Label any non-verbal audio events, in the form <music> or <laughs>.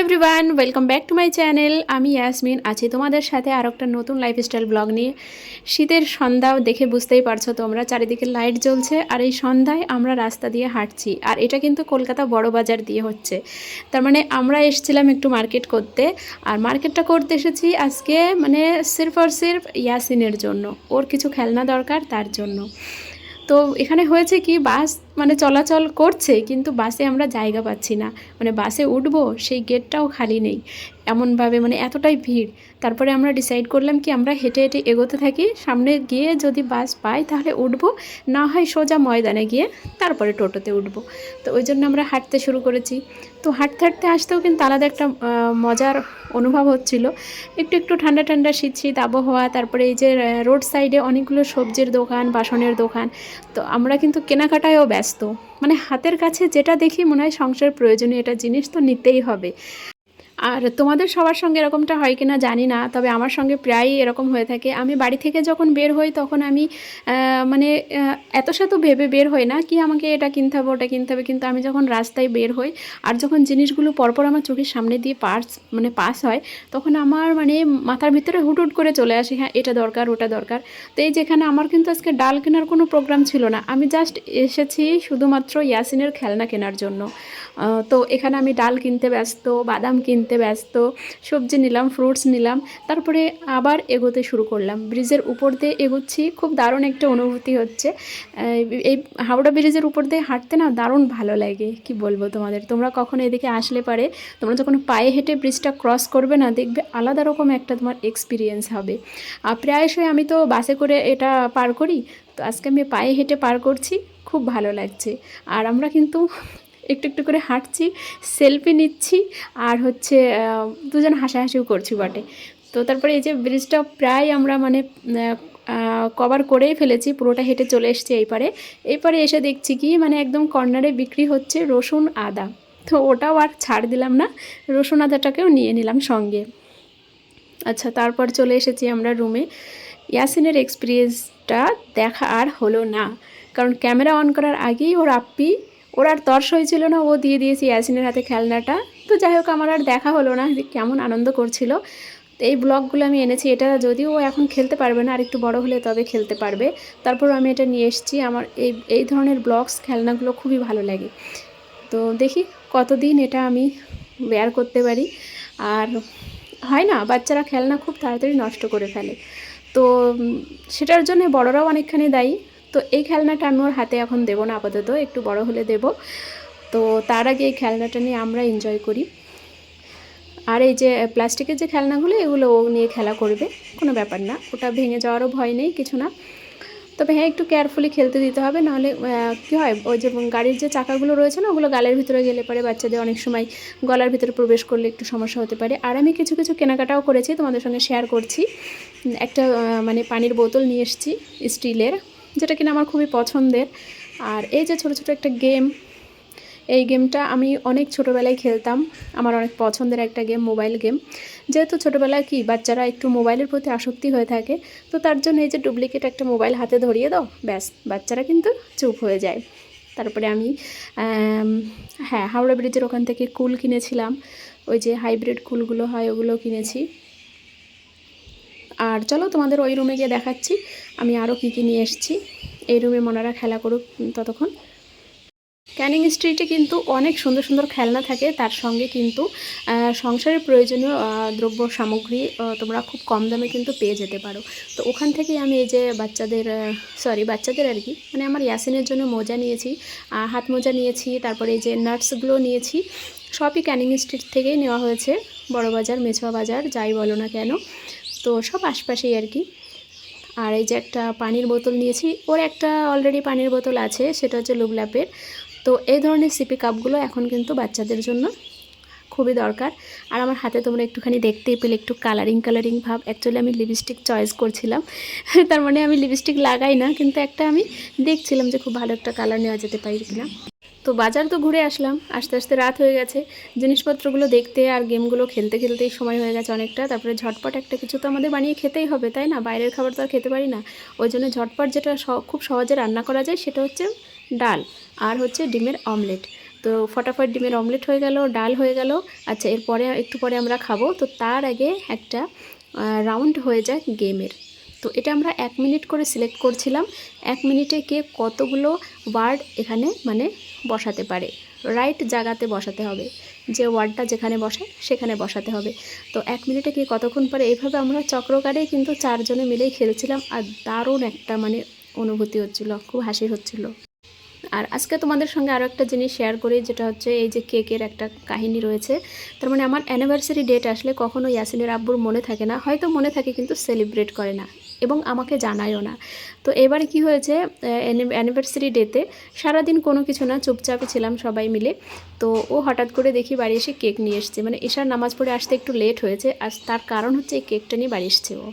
Everyone welcome back to my channel আমি ইয়াসমিন আছি তোমাদের সাথে আর একটা নতুন লাইফস্টাইল ব্লগ নিয়ে। শীতের সন্ধ্যাও দেখে বুঝতেই পারছ তোমরা, চারিদিকে লাইট জ্বলছে আর এই সন্ধ্যায় আমরা রাস্তা দিয়ে হাঁটছি। আর এটা কিন্তু কলকাতা বড় বাজার দিয়ে হচ্ছে। তার মানে আমরা এসেছিলাম একটু মার্কেট করতে। আর মার্কেটটা করতে এসেছি আজকে মানে সির্ফ আর সির্ফ ইয়াসিনের জন্য। ওর কিছু খেলনা দরকার তার জন্য। তো এখানে হয়েছে কি, বাস মানে চলাচল করছে, কিন্তু বাসে আমরা জায়গা পাচ্ছি না। মানে বাসে উঠবো, সেই গেটটাও খালি নেই। এমনভাবে মানে এতটাই ভিড়। তারপরে আমরা ডিসাইড করলাম কি আমরা হেঁটে হেঁটে এগোতে থাকি। সামনে গিয়ে যদি বাস পাই তাহলে উঠবো। না হয় সোজা ময়দানে গিয়ে তারপরে টোটোতে উঠবো। তো ওই জন্য আমরা হাঁটতে শুরু করেছি। তো হাঁটতে হাঁটতে আসতেও কিন্তু আলাদা একটা মজার অনুভব হচ্ছিল। একটু একটু ঠান্ডা ঠান্ডা শীত শীত আবহাওয়া, তারপরে এই যে রোড সাইডে অনেকগুলো সবজির দোকান, বাসনের দোকান। তো আমরা কিন্তু কেনাকাটায়ও ব্যস্ত। মানে হাতের কাছে যেটা দেখি মনে হয় সংসার প্রয়োজনীয় এটা জিনিস তো নিতেই হবে। আর তোমাদের সবার সঙ্গে এরকমটা হয় কিনা জানি না, তবে আমার সঙ্গে প্রায়ই এরকম হয়ে থাকে। আমি বাড়ি থেকে যখন বের হই তখন আমি মানে এত শত ভেবে বের হই না কি আমাকে এটা কিনতে হবে, ওটা কিনতে হবে, কিন্তু আমি যখন রাস্তায় বের হই আর যখন জিনিসগুলো পরপর আমার চোখের সামনে দিয়ে পাস মানে পাস হয়, তখন আমার মানে মাথার ভিতরে হুট হুট করে চলে আসে হ্যাঁ এটা দরকার, ওটা দরকার। তো এই যেখানে আমার কিন্তু আজকে ডাল কেনার কোনো প্রোগ্রাম ছিল না। আমি জাস্ট এসেছি শুধুমাত্র ইয়াসিনের খেলনা কেনার জন্য। তো এখানে আমি ডাল কিনতে ব্যস্ত, বাদাম কিনতে ব্যস্ত, সবজি নিলাম ফ্রুটস নিলাম, তারপরে আবার এগোতে শুরু করলাম। ব্রিজের উপর দিয়ে এগোচ্ছি, খুব দারুণ একটা অনুভূতি হচ্ছে। এই হাওড়া ব্রিজের উপর দিয়ে হাঁটতে না দারুণ ভালো লাগে, কি বলব তোমাদের? তোমরা কখনো এদিকে আসলে পারে, তোমরা যখন পায়ে হেঁটে ব্রিজটা ক্রস করবে না, দেখবে আলাদা রকম একটা তোমার এক্সপিরিয়েন্স হবে। প্রায়শই আমি তো বাসে করে এটা পার করি, তো আজকে আমি পায়ে হেঁটে পার করছি, খুব ভালো লাগছে। আর আমরা কিন্তু একটু একটু করে হাঁটছি সেলফি নিচ্ছি আর হচ্ছে দুজন হাসাহাসিও করছি বটে। তো তারপরে এই যে ব্রিজটা প্রায় আমরা মানে কভার করেই ফেলেছি, পুরোটা হেঁটে চলে এসেছি এই পারে। এই পারে এসে দেখছি কি মানে একদম কর্নারে বিক্রি হচ্ছে রসুন আদা। তো ওটাও আর ছাড় দিলাম না, রসুন আদাটাকেও নিয়ে নিলাম সঙ্গে। আচ্ছা তারপর চলে এসেছি আমরা রুমে ইয়াসিনের এক্সপিরিয়েন্সটা দেখা আর হলো না, কারণ ক্যামেরা অন করার আগেই ওর আপ্পি ওর আর তর্স হয়েছিল না, ও দিয়ে দিয়েছি ইয়াসিনের হাতে খেলনাটা। তো যাই হোক, আমার আর দেখা হলো না কেমন আনন্দ করছিল। এই ব্লগগুলো আমি এনেছি, এটা যদিও ও এখন খেলতে পারবে না, আর একটু বড় হলে তবে খেলতে পারবে। তারপর আমি এটা নিয়ে এসেছি, আমার এই এই ধরনের ব্লগস, খেলনাগুলো খুবই ভালো লাগে। তো দেখি কতদিন এটা আমি বেয়ার করতে পারি। আর হয় না, বাচ্চারা খেলনা খুব তাড়াতাড়ি নষ্ট করে ফেলে। তো সেটার জন্য বড়রাও অনেকখানি দায়ী। তো এই খেলনাটা আমি ওর হাতে এখন দেবো না, আপাতত একটু বড় হলে দেব। তো তার আগে এই খেলনাটা নিয়ে আমরা এনজয় করি। আর এই যে প্লাস্টিকের যে খেলনাগুলো, এগুলো ও নিয়ে খেলা করবে, কোনো ব্যাপার না। ওটা ভেঙে যাওয়ারও ভয় নেই, কিছু না। তবে হ্যাঁ একটু কেয়ারফুলি খেলতে দিতে হবে, নাহলে কী হয়, ওই যে গাড়ির যে চাকাগুলো রয়েছে না, ওগুলো গালের ভিতরে গেলে পারে বাচ্চাদের অনেক সময় গলার ভিতরে প্রবেশ করলে একটু সমস্যা হতে পারে। আর আমি কিছু কিছু কেনাকাটাও করেছি, তোমাদের সঙ্গে শেয়ার করছি। একটা মানে পানির বোতল নিয়ে এসেছি, স্টিলের। যেটা কিনা আমার খুবই পছন্দের। আর এই যে ছোট ছোট একটা গেম এই গেমটা আমি অনেক ছোটোবেলায় খেলতাম। আমার অনেক পছন্দের একটা গেম মোবাইল গেম যেহেতু ছোটোবেলায় কি, বাচ্চারা একটু মোবাইলের প্রতি আসক্তি হয়ে থাকে, তো তার জন্য এই যে ডুপ্লিকেট একটা মোবাইল হাতে ধরিয়ে দাও, ব্যাস, বাচ্চারা কিন্তু চুপ হয়ে যায়। তারপরে আমি হ্যাঁ হাওড়া ব্রিজের ওখান থেকে কুল কিনেছিলাম। ওই যে হাইব্রিড কুলগুলো হয় ওগুলো কিনেছি। আর চলো তোমাদের ওই রুমে গিয়ে দেখাচ্ছি। আমি আরও কী কী নিয়ে এসেছি। এই রুমে মনারা খেলা করুক ততক্ষণ। ক্যানিং স্ট্রিটে কিন্তু অনেক সুন্দর সুন্দর খেলনা থাকে। তার সঙ্গে কিন্তু সংসারের প্রয়োজনীয় দ্রব্য সামগ্রী তোমরা খুব কম দামে কিন্তু পেয়ে যেতে পারো। তো ওখান থেকেই আমি এই যে বাচ্চাদের সরি বাচ্চাদের আর কি মানে আমার ইয়াসিনের জন্য মোজা নিয়েছি হাত মোজা নিয়েছি, তারপরে এই যে নাটসগুলো নিয়েছি, সবই ক্যানিং স্ট্রিট থেকেই নেওয়া হয়েছে। বড় বাজার মেছোয়া বাজার, যাই বলো না কেন। তো সব আশপাশেই আর কি। আর এই যে একটা পানির বোতল নিয়েছি, ওর একটা অলরেডি পানির বোতল আছে, সেটা হচ্ছে লুবলাপের। তো এই ধরনের সিপি কাপগুলো এখন কিন্তু বাচ্চাদের জন্য খুবই দরকার। আর আমার হাতে তোমরা একটুখানি দেখতেই পেলে, একটু কালারিং কালারিং ভাব। অ্যাকচুয়ালি আমি লিপস্টিক চয়েস করছিলাম। <laughs> তার মানে আমি লিপস্টিক লাগাই না, কিন্তু একটা আমি দেখছিলাম যে খুব ভালো একটা কালার নেওয়া যেতে পারি কিনা। তো বাজার তো ঘুরে আসলাম। আস্তে আস্তে রাত হয়ে গেছে। জিনিসপত্রগুলো দেখতে আর গেমগুলো খেলতে খেলতেই সময় হয়ে গেছে অনেকটা। তারপরে ঝটপট একটা কিছু তো আমাদের বানিয়ে খেতেই হবে, তাই না? বাইরের খাবার তো আর খেতে পারি না। ওই জন্য ঝটপট যেটা খুব সহজে রান্না করা যায় সেটা হচ্ছে ডাল আর হচ্ছে ডিমের অমলেট। তো ফটাফট ডিমের অমলেট হয়ে গেল, ডাল হয়ে গেল। আচ্ছা এরপরে একটু পরে আমরা খাব। তো তার আগে একটা রাউন্ড হয়ে যায় গেমের। তো এটা আমরা এক মিনিট করে সিলেক্ট করছিলাম। এক মিনিটে কে কতগুলো ওয়ার্ড এখানে মানে বসাতে পারে। রাইট জায়গাতে বসাতে হবে। যে ওয়ার্ডটা যেখানে বসে, সেখানে বসাতে হবে। তো এক মিনিটে কি কতক্ষণ পরে, এইভাবে আমরা চক্রকারে কিন্তু চারজনে মিলেই খেলছিলাম আর দারুণ একটা মানে অনুভূতি হচ্ছিল, খুব হাসি হচ্ছিল। আর আজকে তোমাদের সঙ্গে আরও একটা জিনিস শেয়ার করি, যেটা হচ্ছে এই যে কেকের একটা কাহিনী রয়েছে। তার মানে আমার অ্যানিভার্সারি ডেট আসলে কখনো ইয়াসিনের আব্বুর মনে থাকে না, হয়তো মনে থাকে কিন্তু সেলিব্রেট করে না। এবং আমাকে জানায়ও না। তো এবারে কি হয়েছে অ্যানিভার্সারি ডেতে সারাদিন কোনো কিছু না, চুপচাপে ছিলাম সবাই মিলে। তো ও হঠাৎ করে দেখি বাড়ি এসে কেক নিয়ে এসছে। মানে এশার নামাজ পড়ে আসতে একটু লেট হয়েছে। আর তার কারণ হচ্ছে এই কেকটা নিয়ে বাড়ি এসছে ও।